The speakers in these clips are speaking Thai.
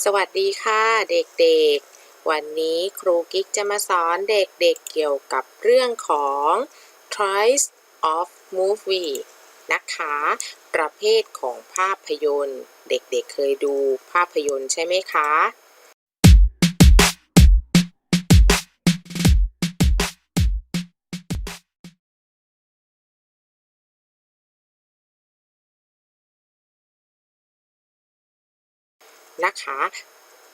สวัสดีค่ะเด็กๆ วันนี้ครูกิ๊กจะมาสอนเด็กๆเเกี่ยวกับเรื่องของ choice of movie นะคะ ประเภทของภาพยนตร์ เด็กๆเเคยดูภาพยนตร์ใช่ไหมคะ นะคะ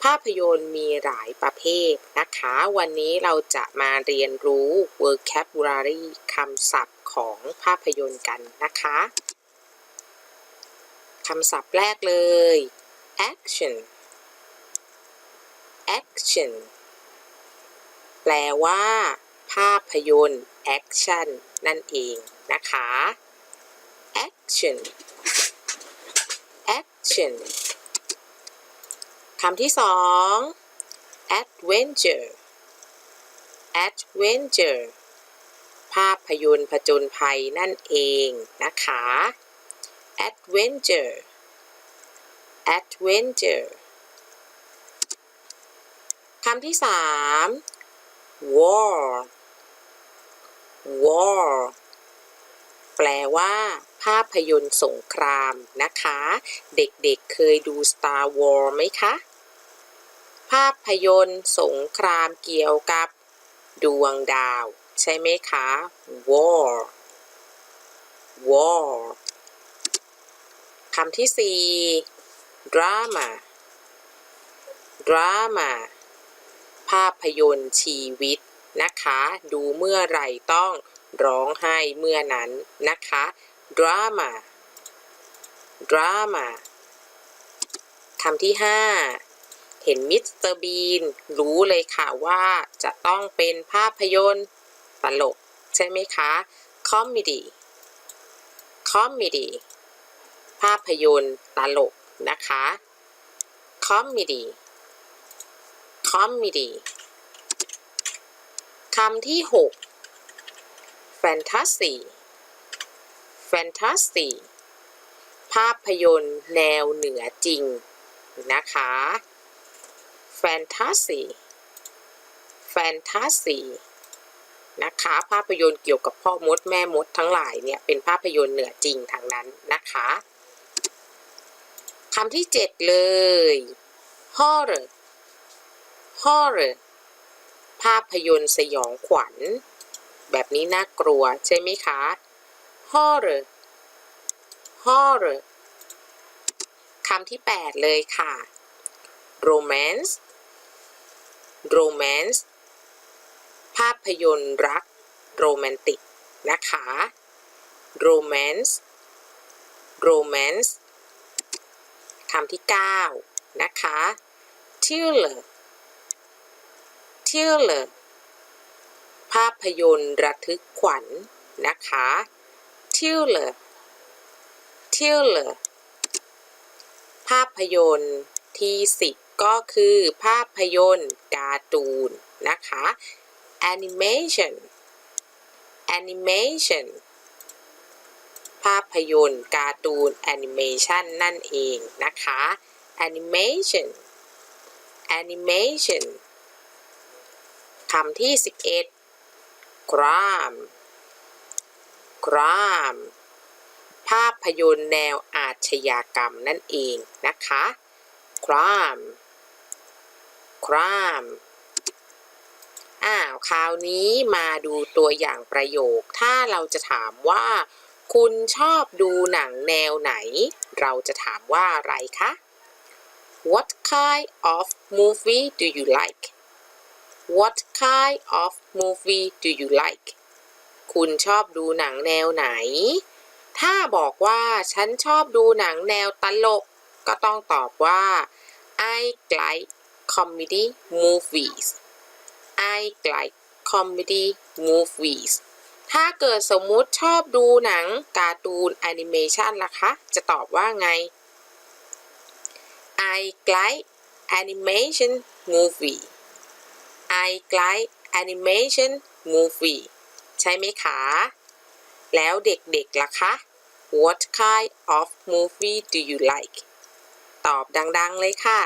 ภาพยนตร์มีหลายประเภทนะคะ วันนี้เราจะมาเรียนรู้ vocabulary คำศัพท์ของภาพยนตร์กันนะคะคำศัพท์แรกเลย action action แปลว่า ภาพยนตร์ action นั่นเองนะคะ action action คำที่สอง adventure adventure ภาพยนตร์ผจญภัยนั่นเองนะคะ adventure adventure คำที่สาม war war แปลว่า ภาพยนตร์สงครามนะคะ เด็กๆเเคยดู Star War ไหมคะ ภาพยนตร์สงครามเกี่ยวกับดวงดาว ใช่ไหมคะ war war คำที่สี่ drama drama ภาพยนตร์ชีวิตนะคะ ดูเมื่อไหร่ต้องร้องไห้เมื่อนั้นนะคะ drama drama คำที่ห้า ห็นมิสเตอร์บีนรู้เลยค่ะว่าจะต้องเป็นภาพยนตร์ตลก ใช่ไหมคะ comedy comedy ภาพยนตร์ตลกนะคะ comedy comedy คำที่หก fantasy fantasy ภาพยนตร์แนวเหนือจริงนะคะ fantasy fantasy นะคะภาพยนตร์เกี่ยวกับพ่อมดแม่มดทั้งหลายเนี่ยเป็นภาพยนตร์เหนือจริงทางนั้นนะคะคำที่เจ็ดเลย horror horror ภาพยนตร์สยองขวัญ แบบนี้น่ากลัวใช่ไหมคะ horror horror คำที่แปดเลยค่ะ romance romance ภาพยนตร์รักโรแมนติกนะคะ romance romance คำที่ 9 นะคะ thriller thriller ภาพยนตร์ระทึกขวัญนะคะ thriller thriller ภาพยนตร์ที่ 10 ก็คือภาพยนตร์การ์ตูนนะคะ animation animation ภาพยนตร์การ์ตูน animation นั่นเองนะคะ animation animation คำที่ 11 crime crime ภาพยนตร์แนวอาชญากรรมนั่นเองนะคะ crime crime อ้าวคราวนี้มาดูตัวอย่างประโยค ถ้าเราจะถามว่า คุณชอบดูหนังแนวไหน เราจะถามว่าอะไรคะ What kind of movie do you like What kind of movie do you like คุณชอบดูหนังแนวไหน ถ้าบอกว่าฉันชอบดูหนังแนวตลก ก็ต้องตอบว่า I like comedy movies I like comedy movies ถ้าเกิดสมมุติชอบดูหนังการ์ตูนแอนิเมชันล่ะคะ จะตอบว่าไง I like animation movie I like animation movie ใช่ไหมคะ แล้วเด็กๆล่ะคะ What kind of movie do you like ตอบดังๆเลยค่ะ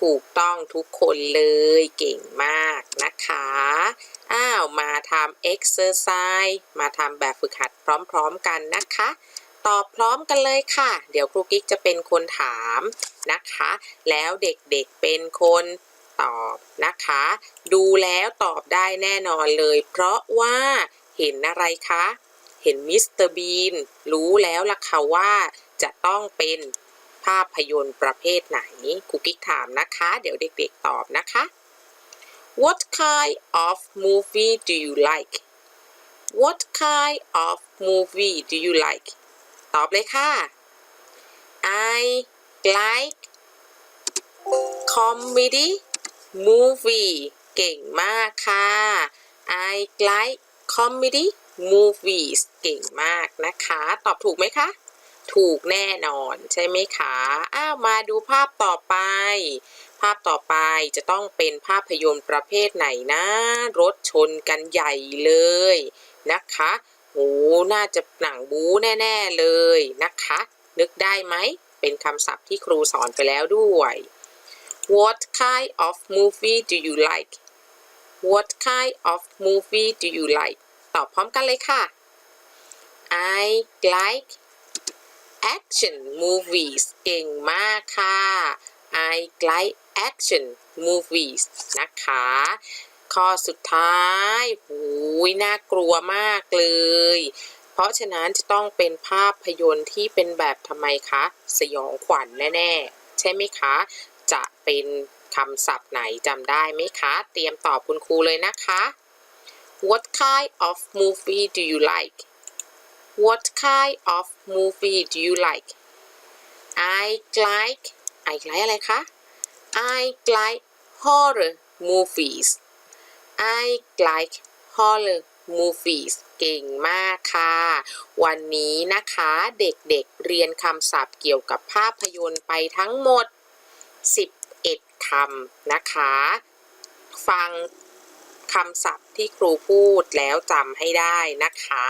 ถูกต้องทุกคนเลยเก่งมากนะคะ อ้าวมาทำ exercise มาทำแบบฝึกหัดพร้อมๆกันนะคะ ตอบพร้อมกันเลยค่ะ เดี๋ยวครูกิ๊กจะเป็นคนถามนะคะ แล้วเด็กๆเป็นคนตอบนะคะ ดูแล้วตอบได้แน่นอนเลย เพราะว่าเห็นอะไรคะ เห็นมิสเตอร์บีนรู้แล้วล่ะค่ะว่าจะต้องเป็น ภาพยนตร์ประเภทไหนครูกิ๊กถามนะคะ เดี๋ยวเด็กๆตอบนะคะ What kind of movie do you like What kind of movie do you like ตอบเลยค่ะ I like comedy movie เก่งมากค่ะ I like comedy movies เก่งมากนะคะ ตอบถูกไหมคะ ถูกแน่นอนใช่ไหมคะอ้าวมาดูภาพต่อไป ภาพต่อไปจะต้องเป็นภาพยนตร์ประเภทไหนนะ รถชนกันใหญ่เลยนะคะโหน่าจะหนังบู๊แน่ ๆเลยนะคะ นึกได้ไหม เป็นคำศัพท์ที่ครูสอนไปแล้วด้วย What kind of movie do you like What kind of movie do you like ตอบพร้อมกันเลยค่ะ I like action movies เก่งมากค่ะ I like action movies นะคะ ข้อสุดท้ายหูยน่ากลัวมากเลย เพราะฉะนั้นจะต้องเป็นภาพยนตร์ที่เป็นแบบทำไมคะ สยองขวัญแน่ๆ ใช่ไหมคะ จะเป็นคำศัพท์ไหนจำได้ไหมคะ เตรียมตอบคุณครูเลยนะคะ What kind of movie do you like What kind of movie do you like I like I like อะไรคะ I like horror movies I like horror movies เก่งมากค่ะ วันนี้นะคะเด็กๆเรียนคำศัพท์เกี่ยวกับภาพยนตร์ไปทั้งหมด 11คำนะคะ ฟัง คำศัพท์ที่ครูพูดแล้วจำให้ได้นะคะ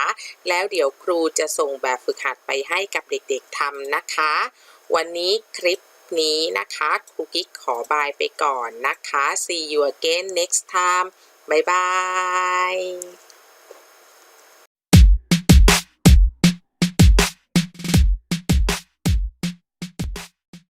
แล้วเดี๋ยวครูจะส่งแบบฝึกหัดไปให้กับเด็กๆทำนะคะ วันนี้คลิปนี้นะคะครูกิ๊กขอบายไปก่อนนะคะ see you again next time บายบาย